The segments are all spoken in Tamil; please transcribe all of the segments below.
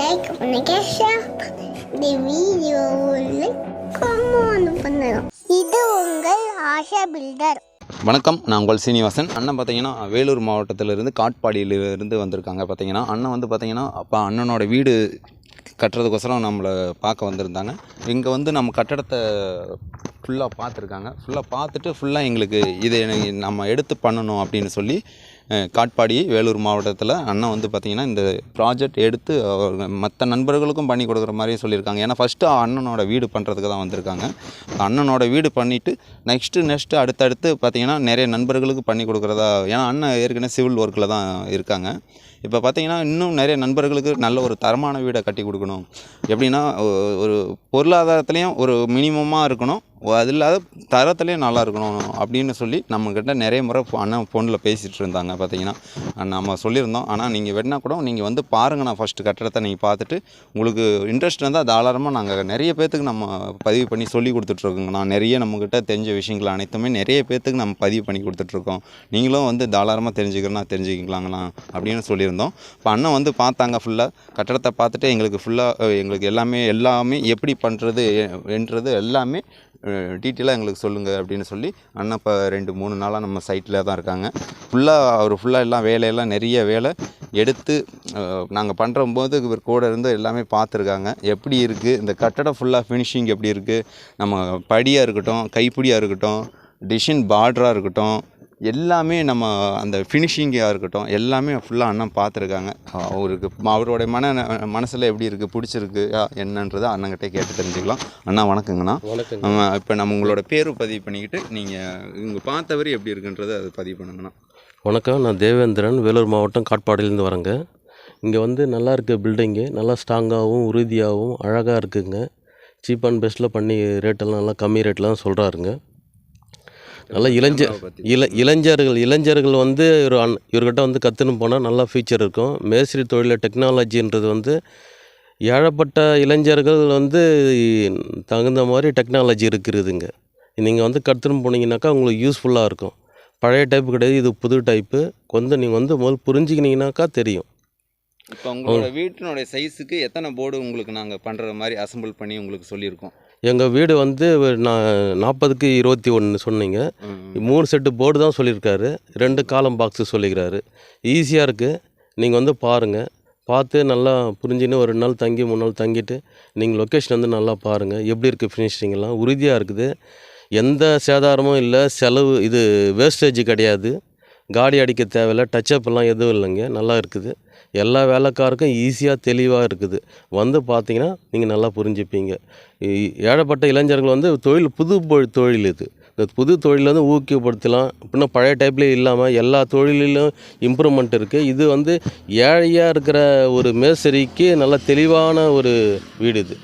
லைக் பண்ணுங்க ஷேர் இந்த வீடியோவில் கமெண்ட் பண்ணுங்க இது உங்கள் ஆஷா பில்டர். வணக்கம் நான் உங்கள் சீனிவாசன். அண்ணன் பார்த்தீங்கன்னா வேலூர் மாவட்டத்திலிருந்து காட்பாடியிலிருந்து வந்திருக்காங்க பார்த்தீங்கன்னா. அண்ணன் வந்து பார்த்தீங்கன்னா அப்போ அண்ணனோட வீடு கட்டுறதுக்கோசரம் நம்மளை பார்க்க வந்திருந்தாங்க. இங்கே வந்து நம்ம கட்டடத்தை ஃபுல்லாக பார்த்துருக்காங்க. ஃபுல்லாக பார்த்துட்டு ஃபுல்லாக எங்களுக்கு இதை நம்ம எடுத்து பண்ணணும் அப்படின்னு சொல்லி காட்பாடி வேலூர் மாவட்டத்தில் அண்ணன் வந்து பார்த்திங்கன்னா இந்த ப்ராஜெக்ட் எடுத்து மற்ற நண்பர்களுக்கும் பண்ணி கொடுக்குற மாதிரியே சொல்லியிருக்காங்க. ஏன்னா ஃபஸ்ட்டு அண்ணனோட வீடு பண்ணுறதுக்கு தான் வந்திருக்காங்க. அண்ணனோட வீடு பண்ணிவிட்டு நெக்ஸ்ட்டு நெக்ஸ்ட்டு அடுத்தடுத்து பார்த்திங்கன்னா நிறைய நண்பர்களுக்கு பண்ணி கொடுக்குறதா ஏன்னா அண்ணன் ஏற்கனவே சிவில் ஒர்க்கில் தான் இருக்காங்க. இப்போ பார்த்திங்கன்னா இன்னும் நிறைய நண்பர்களுக்கு நல்ல ஒரு தரமான வீடை கட்டி கொடுக்கணும். எப்படின்னா ஒரு பொருளாதாரத்துலேயும் ஒரு மினிமமாக இருக்கணும். அது இல்லாத தரத்துலேயும் நல்லா இருக்கணும் அப்படின்னு சொல்லி நம்மக்கிட்ட நிறைய முறை அண்ணன் ஃபோனில் பேசிகிட்டு இருந்தாங்க பார்த்தீங்கன்னா நம்ம சொல்லியிருந்தோம். ஆனால் நீங்கள் வேணா கூட நீங்கள் வந்து பாருங்கள் நான் ஃபஸ்ட்டு கட்டடத்தை நீங்கள் பார்த்துட்டு உங்களுக்கு இன்ட்ரெஸ்ட் இருந்தால் தாராளமாக நாங்கள் நிறைய பேர்த்துக்கு நம்ம பதிவு பண்ணி சொல்லி கொடுத்துட்ருக்கோங்க. நான் நிறைய நம்மக்கிட்ட தெரிஞ்ச விஷயங்கள் அனைத்துமே நிறைய பேர்த்துக்கு நம்ம பதிவு பண்ணி கொடுத்துட்ருக்கோம். நீங்களும் வந்து தாராளமாக தெரிஞ்சுக்கிறனா தெரிஞ்சுக்கலாங்களா அப்படின்னு சொல்லியிருந்தோம். இப்போ அண்ணன் வந்து பார்த்தாங்க ஃபுல்லாக கட்டடத்தை பார்த்துட்டு எங்களுக்கு ஃபுல்லாக எங்களுக்கு எல்லாமே எல்லாமே எப்படி பண்ணுறது என்றது எல்லாமே டீட்டெயிலாக எங்களுக்கு சொல்லுங்கள் அப்படின்னு சொல்லி அண்ணப்பா இப்போ ரெண்டு மூணு நாளாக நம்ம சைட்டில் தான் இருக்காங்க. ஃபுல்லாக அவர் ஃபுல்லாக எல்லாம் வேலையெல்லாம் நிறைய வேலை எடுத்து நாங்கள் பண்ணுறம்போது இவர் கூட இருந்து எல்லாமே பார்த்துருக்காங்க. எப்படி இருக்குது இந்த கட்டடம் ஃபுல்லாக ஃபினிஷிங் எப்படி இருக்குது நம்ம படியாக இருக்கட்டும் கைப்பிடியாக இருக்கட்டும் டிஷின் பார்டராக இருக்கட்டும் எல்லாமே நம்ம அந்த ஃபினிஷிங்காக இருக்கட்டும் எல்லாமே ஃபுல்லாக அண்ணன் பார்த்துருக்காங்க. அவருக்கு அவருடைய மன மனசில் எப்படி இருக்குது பிடிச்சிருக்கு என்னன்றதை அண்ணங்கிட்டே கேட்டு தெரிஞ்சுக்கலாம். அண்ணா வணக்கங்கண்ணா. இப்போ நம்ம உங்களோட பேர் பதிவு பண்ணிக்கிட்டு நீங்கள் இங்கே பார்த்தவரை எப்படி இருக்குன்றதை அது பதிவு பண்ணுங்கண்ணா. வணக்கம் நான் தேவேந்திரன் வேலூர் மாவட்டம் காட்பாடியிலேருந்து வரேங்க. இங்கே வந்து நல்லா இருக்க பில்டிங்கு நல்லா ஸ்ட்ராங்காகவும் உறுதியாகவும் அழகாக இருக்குங்க. சீப் அண்ட் பெஸ்ட்டில் பண்ணி ரேட்டெல்லாம் நல்லா கம்மி ரேட்டில் தான் சொல்கிறாருங்க நல்ல இளைஞ பற்றி இள இளைஞர்கள் இளைஞர்கள் வந்து ஒரு அன் இவர்கிட்ட வந்து கற்றுன்னு போனால் நல்லா ஃபியூச்சர் இருக்கும். மேஸ்திரி தொழிலில் டெக்னாலஜின்றது வந்து ஏழப்பட்ட இளைஞர்கள் வந்து தகுந்த மாதிரி டெக்னாலஜி இருக்கிறதுங்க. நீங்கள் வந்து கற்றுன்னு போனீங்கன்னாக்கா உங்களுக்கு யூஸ்ஃபுல்லாக இருக்கும். பழைய டைப் கிடையாது இது புது டைப்பு கொஞ்சம் நீங்கள் வந்து முதல் புரிஞ்சுக்கினீங்கனாக்கா தெரியும். இப்போ உங்களோட வீட்டினுடைய சைஸுக்கு எத்தனை போர்டு உங்களுக்கு நாங்கள் பண்ணுற மாதிரி அசெம்பிள் பண்ணி உங்களுக்கு சொல்லியிருக்கோம்? எங்கள் வீடு வந்து நான் நாற்பதுக்கு இருபத்தி ஒன்று சொன்னீங்க. மூணு செட்டு போர்டு தான் சொல்லியிருக்காரு. ரெண்டு காலம் பாக்ஸு சொல்லிக்கிறாரு. ஈஸியாக இருக்குது நீங்கள் வந்து பாருங்கள் பார்த்து நல்லா புரிஞ்சுன்னு ஒரு ரெண்டு நாள் தங்கி மூணு நாள் தங்கிட்டு நீங்கள் லொக்கேஷன் வந்து நல்லா பாருங்கள் எப்படி இருக்குது ஃபினிஷிங்லாம் உறுதியாக இருக்குது. எந்த சேதாரமும் இல்லை. செலவு இது வேஸ்டேஜ் கிடையாது. காடி அடிக்க தேவையில்ல டச்சப் எதுவும் இல்லைங்க. நல்லா இருக்குது. எல்லா வேலைக்காருக்கும் ஈஸியாக தெளிவாக இருக்குது. வந்து பார்த்தீங்கன்னா நீங்கள் நல்லா புரிஞ்சுப்பீங்க. ஏழைப்பட்ட ஏழப்பட்ட இளைஞர்கள் வந்து தொழில் புது பொ- தொழில் இது. இந்த புது தொழிலை வந்து ஊக்குப்படுத்தலாம் இன்னும் பழைய டைப்லேயே இல்லாமல் எல்லா தொழிலிலும் இம்ப்ரூவ்மெண்ட் இருக்குது இது வந்து ஏழையாக இருக்கிற ஒரு மேசரிக்கு நல்ல தெளிவான ஒரு வீடு இது.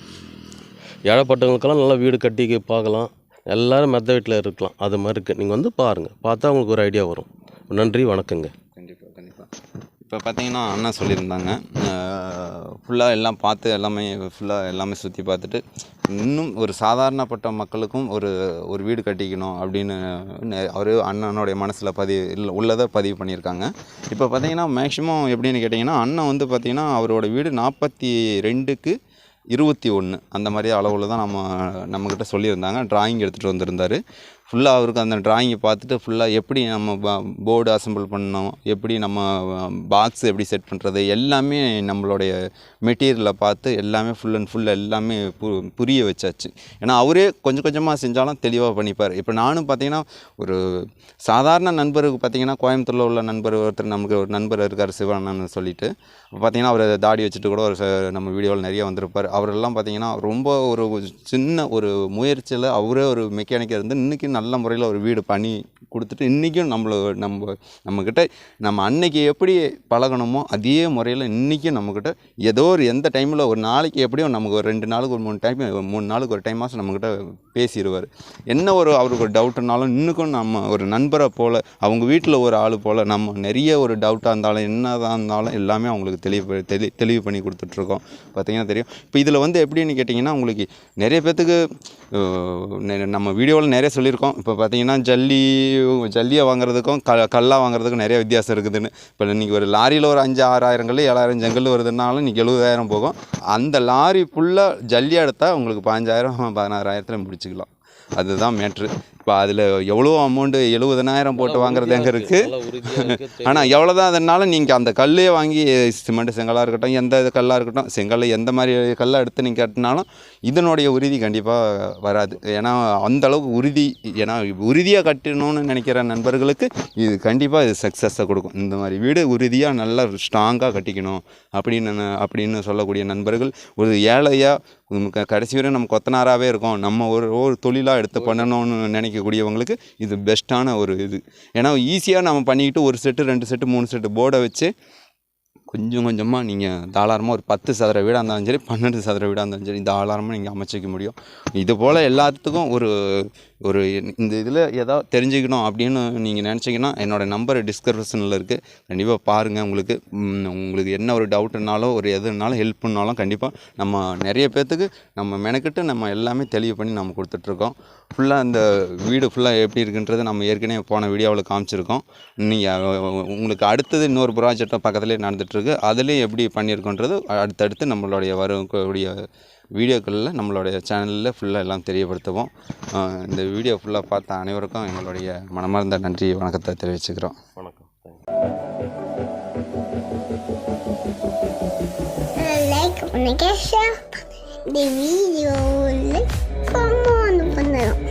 ஏழைப்பட்டவங்களுக்கெல்லாம் நல்லா வீடு கட்டி பார்க்கலாம் எல்லோரும் மெத்த வீட்டில் இருக்கலாம். அது மாதிரி இருக்குது நீங்கள் வந்து பாருங்கள் பார்த்தா உங்களுக்கு ஒரு ஐடியா வரும். நன்றி வணக்கங்க. கண்டிப்பாக கண்டிப்பாக இப்போ பார்த்தீங்கன்னா அண்ணா சொல்லியிருந்தாங்க. ஃபுல்லாக எல்லாம் பார்த்து எல்லாமே ஃபுல்லாக எல்லாமே சுற்றி பார்த்துட்டு இன்னும் ஒரு சாதாரணப்பட்ட மக்களுக்கும் ஒரு ஒரு வீடு கட்டிக்கணும் அப்படின்னு அவர் அண்ணனுடைய மனசில் பதிவு இல்லை உள்ளதை பதிவு பண்ணியிருக்காங்க. இப்போ பார்த்தீங்கன்னா மேக்ஸிமம் எப்படின்னு கேட்டிங்கன்னா அண்ணன் வந்து பார்த்தீங்கன்னா அவரோட வீடு நாற்பத்தி ரெண்டுக்கு இருபத்தி ஒன்று அந்த மாதிரி அளவில் தான் நம்ம நம்மக்கிட்ட சொல்லியிருந்தாங்க. ட்ராயிங் எடுத்துகிட்டு வந்திருந்தார். ஃபுல்லாக அவருக்கு அந்த ட்ராயிங்கை பார்த்துட்டு ஃபுல்லாக எப்படி நம்ம போர்டு அசெம்பிள் பண்ணணும் எப்படி நம்ம பாக்ஸ் எப்படி செட் பண்ணுறது எல்லாமே நம்மளுடைய மெட்டீரியலை பார்த்து எல்லாமே ஃபுல் அண்ட் ஃபுல் எல்லாமே பு புரிய வச்சாச்சு. ஏன்னா அவரே கொஞ்சம் கொஞ்சமாக செஞ்சாலும் தெளிவாக பண்ணிப்பார். இப்போ நானும் பார்த்தீங்கன்னா ஒரு சாதாரண நண்பருக்கு பார்த்தீங்கன்னா கோயம்புத்தூரில் உள்ள நண்பர் ஒருத்தர் நமக்கு ஒரு நண்பர் இருக்கார் சிவானன்னு சொல்லிட்டு. பார்த்தீங்கன்னா அவர் தாடி வச்சுட்டு கூட ஒரு ச- நம்ம வீடியோவில் நிறைய வந்திருப்பார். அவரெல்லாம் பார்த்தீங்கன்னா ரொம்ப ஒரு சின்ன ஒரு முயற்சியில் அவரே ஒரு மெக்கானிக்காக இருந்து இன்றைக்கி நல்ல முறையில் ஒரு வீடு பண்ணி கொடுத்துட்டு இன்றைக்கும் நம்மளை நம்ம நம்மக்கிட்ட நம்ம அன்னைக்கு எப்படி பழகணுமோ அதே முறையில் இன்றைக்கும் நம்மக்கிட்ட ஏதோ ஒரு எந்த டைமில் ஒரு நாளைக்கு எப்படியும் நமக்கு ஒரு ரெண்டு நாளுக்கு ஒரு மூணு டைம் மூணு நாளுக்கு ஒரு டைம் மாதம் நம்மக்கிட்ட பேசிடுவார் என்ன ஒரு அவருக்கு ஒரு டவுட்னாலும் இன்னுக்கும் நம்ம ஒரு நண்பரை போல் அவங்க வீட்டில் ஒரு ஆள் போல் நம்ம நிறைய ஒரு டவுட்டாக இருந்தாலும் என்னதான் இருந்தாலும் எல்லாமே அவங்களுக்கு தெளிவு தெளி தெளிவு பண்ணி கொடுத்துட்ருக்கோம். பார்த்திங்கன்னா தெரியும். இப்போ இதில் வந்து எப்படின்னு கேட்டிங்கன்னா உங்களுக்கு நிறைய பேர்த்துக்கு நெ- நம்ம வீடியோவில் நிறைய சொல்லியிருக்கோம். இருக்கும். இப்போ பார்த்தீங்கன்னா ஜல்லி ஜல்லியை வாங்குறதுக்கும் க கல்லாக வாங்குறதுக்கும் நிறைய வித்தியாசம் இருக்குதுன்னு. இப்போ இன்றைக்கி ஒரு லாரியில் ஒரு அஞ்சு ஆறாயிரம் கல் ஏழாயிரம் ஜங்கல் வருதுனாலும் இன்றைக்கி எழுபதாயிரம் போகும். அந்த லாரி ஃபுல்லாக ஜல்லி எடுத்தால் உங்களுக்கு பாஞ்சாயிரம் பதினாறாயிரத்தில் முடிச்சுக்கலாம். அதுதான் மேட்ரு இப்போ அதில் எவ்வளோ அமௌண்ட்டு எழுபதனாயிரம் போட்டு வாங்குறது எங்கே இருக்குது. ஆனால் எவ்வளோதான் அதனால நீங்கள் அந்த கல்லே வாங்கி சிமெண்ட் செங்கலாக இருக்கட்டும் எந்த இது கல்லாக இருக்கட்டும் செங்கல் எந்த மாதிரி கல்லை எடுத்து நீங்கள் கட்டினாலும் இதனுடைய உறுதி கண்டிப்பாக வராது. ஏன்னா அந்த அளவுக்கு உறுதி ஏன்னா உறுதியாக கட்டணும்னு நினைக்கிற நண்பர்களுக்கு இது கண்டிப்பாக இது சக்ஸஸை கொடுக்கும். இந்த மாதிரி வீடு உறுதியாக நல்லா ஸ்ட்ராங்காக கட்டிக்கணும் அப்படின்னு அப்படின்னு சொல்லக்கூடிய நண்பர்கள் ஒரு ஏழையாக கடைசி வரை நம்ம கொத்தனாராகவே இருக்கோம். நம்ம ஒரு ஒரு தொழிலாக எடுத்து பண்ணணும்னு படிக்கக்கூடியவங்களுக்கு இது பெஸ்ட்டான ஒரு இது. ஏன்னா ஈஸியாக நம்ம பண்ணிக்கிட்டு ஒரு செட்டு ரெண்டு செட்டு மூணு செட்டு போர்டை வச்சு கொஞ்சம் கொஞ்சமாக நீங்கள் தாராளமாக ஒரு பத்து சதுர வீடாக இருந்தாலும் சரி பன்னெண்டு சதுர வீடாக இருந்தாலும் சரி தாராளமாக நீங்கள் அமைச்சிக்க முடியும். இது போல் எல்லாத்துக்கும் ஒரு ஒரு இந்த இதில் ஏதாவது தெரிஞ்சுக்கணும் அப்படின்னு நீங்கள் நினச்சிங்கன்னா என்னோடய நம்பர் டிஸ்கிரிப்ஷனில் இருக்குது. கண்டிப்பாக பாருங்கள் உங்களுக்கு. உங்களுக்கு என்ன ஒரு டவுட்டுனாலும் ஒரு எதுனாலும் ஹெல்ப் பண்ணாலும் கண்டிப்பாக நம்ம நிறைய பேர்த்துக்கு நம்ம மெனக்கிட்டு நம்ம எல்லாமே தெளிவு பண்ணி நம்ம கொடுத்துட்ருக்கோம். ஃபுல்லாக அந்த வீடு ஃபுல்லாக எப்படி இருக்குன்றது நம்ம ஏற்கனவே போன வீடியோவில் காமிச்சிருக்கோம். நீங்கள் உங்களுக்கு அடுத்தது இன்னொரு ப்ராஜெக்டும் பக்கத்துலேயே நடந்துகிட்ருக்கு. அதுலேயும் எப்படி பண்ணியிருக்கோன்றது அடுத்தடுத்து நம்மளுடைய வரக்கூடிய வீடியோக்களில் நம்மளுடைய சேனலில் ஃபுல்லாக எல்லாம் தெரியப்படுத்துவோம். இந்த வீடியோ ஃபுல்லாக பார்த்த அனைவருக்கும் எங்களுடைய மனமார்ந்த நன்றி வணக்கத்தை தெரிவிச்சுக்கிறோம். வணக்கம் தேங்க்யூ லைக் பண்ணுங்க ஷேர் பண்ணுங்க இந்த வீடியோவில் கமெண்ட் பண்ணுறோம்